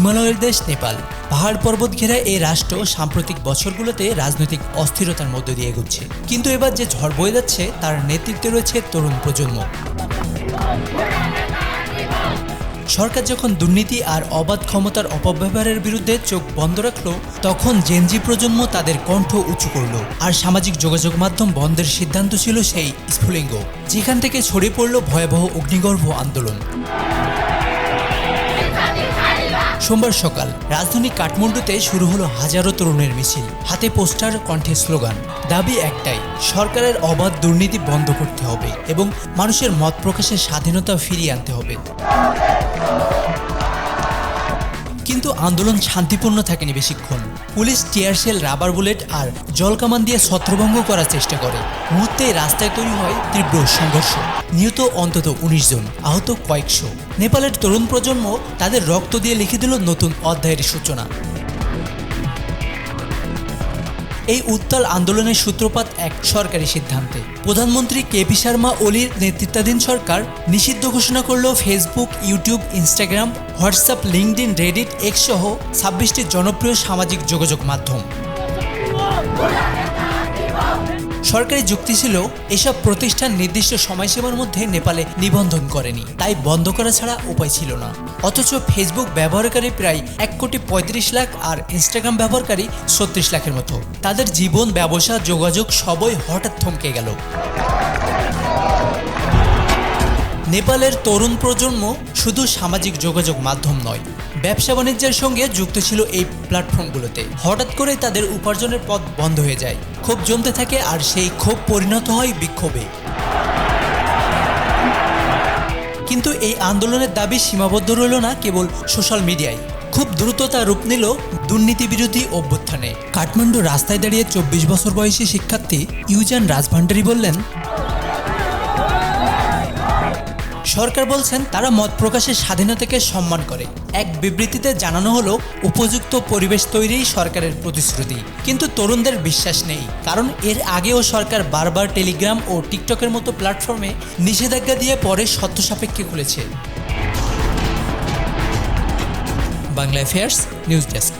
হিমালয়ের দেশ নেপাল। পাহাড় পর্বত ঘেরা এই রাষ্ট্র সাম্প্রতিক বছরগুলোতে রাজনৈতিক অস্থিরতার মধ্য দিয়ে এগোচ্ছে। কিন্তু এবার যে ঝড় বয়ে যাচ্ছে, তার নেতৃত্বে রয়েছে তরুণ প্রজন্ম। সরকার যখন দুর্নীতি আর অবাধ ক্ষমতার অপব্যবহারের বিরুদ্ধে চোখ বন্ধ রাখল, তখন জেনজি প্রজন্ম তাদের কণ্ঠ উঁচু করল। আর সামাজিক যোগাযোগ মাধ্যম বন্ধের সিদ্ধান্ত ছিল সেই স্ফুলিঙ্গ, যেখান থেকে ছড়িয়ে পড়ল ভয়াবহ অগ্নিগর্ভ আন্দোলন। সোমবার সকাল রাজধানী কাঠমান্ডুতে শুরু হলো হাজারো তরুণের মিছিল। হাতে পোস্টার, কণ্ঠে স্লোগান। দাবি একটাই, সরকারের অবাধ দুর্নীতি বন্ধ করতে হবে এবং মানুষের মত প্রকাশের স্বাধীনতা ফিরিয়ে আনতে হবে। আন্দোলন শান্তিপূর্ণ থাকেনি বেশিক্ষণ। Police tear shell rubber bullet আর জলকামান দিয়ে ছত্রভঙ্গ করার চেষ্টা করে। মুহূর্তে রাস্তায় তৈরি হয় তীব্র সংঘর্ষ। নিহত অন্তত উনিশ জন, আহত কয়েকশো। নেপালের তরুণ প্রজন্ম তাদের রক্ত দিয়ে লিখে দিল নতুন অধ্যায়ের সূচনা। এই উত্তাল আন্দোলনের সূত্রপাত এক সরকারি সিদ্ধান্তে। প্রধানমন্ত্রী কেপি শর্মা ওলির নেতৃত্বাধীন সরকার নিষিদ্ধ ঘোষণা করল Facebook, YouTube, Instagram, WhatsApp LinkedIn Reddit, X সহ ছাব্বিশটি জনপ্রিয় সামাজিক যোগাযোগ মাধ্যম। সরকারি যুক্তি ছিল, এসব প্রতিষ্ঠান নির্দিষ্ট সময়সীমার মধ্যে নেপালে নিবন্ধন করেনি। তাই বন্ধ করা ছাড়া উপায় ছিল না। অথচ ফেসবুক ব্যবহারকারী প্রায় এক কোটি পঁয়ত্রিশ লাখ আর ইনস্টাগ্রাম ব্যবহারকারী ছত্রিশ লাখের মতো। তাদের জীবন, ব্যবসা, যোগাযোগ সবই হঠাৎ থমকে গেল। নেপালের তরুণ প্রজন্ম শুধু সামাজিক যোগাযোগ মাধ্যম নয়, ব্যবসা বাণিজ্যের সঙ্গে যুক্ত ছিল এই প্ল্যাটফর্মগুলোতে হঠাৎ করে তাদের উপার্জনের পথ বন্ধ হয়ে যায়। ক্ষোভ জমতে থাকে আর সেই ক্ষোভ পরিণত হয় বিক্ষোভে। কিন্তু এই আন্দোলনের দাবি সীমাবদ্ধ রইল না কেবল সোশ্যাল মিডিয়ায়। খুব দ্রুত তা রূপ নিল দুর্নীতি বিরোধী অভ্যুত্থানে। কাঠমান্ডু রাস্তায় দাঁড়িয়ে চব্বিশ বছর বয়সী শিক্ষার্থী ইউজান রাজভান্ডারি বললেন সরকার বলছেন তারা মত প্রকাশের স্বাধীনতাকে সম্মান করে। এক বিবৃতিতে জানানো হলো, উপযুক্ত পরিবেশ তৈরিই সরকারের প্রতিশ্রুতি। কিন্তু তরুণদের বিশ্বাস নেই, কারণ এর আগেও সরকার বারবার টেলিগ্রাম ও টিকটকের মতো প্ল্যাটফর্মে নিষেধাজ্ঞা দিয়ে পরে সত্য সাপেক্ষে খুলেছে। Bangla affairs news desk.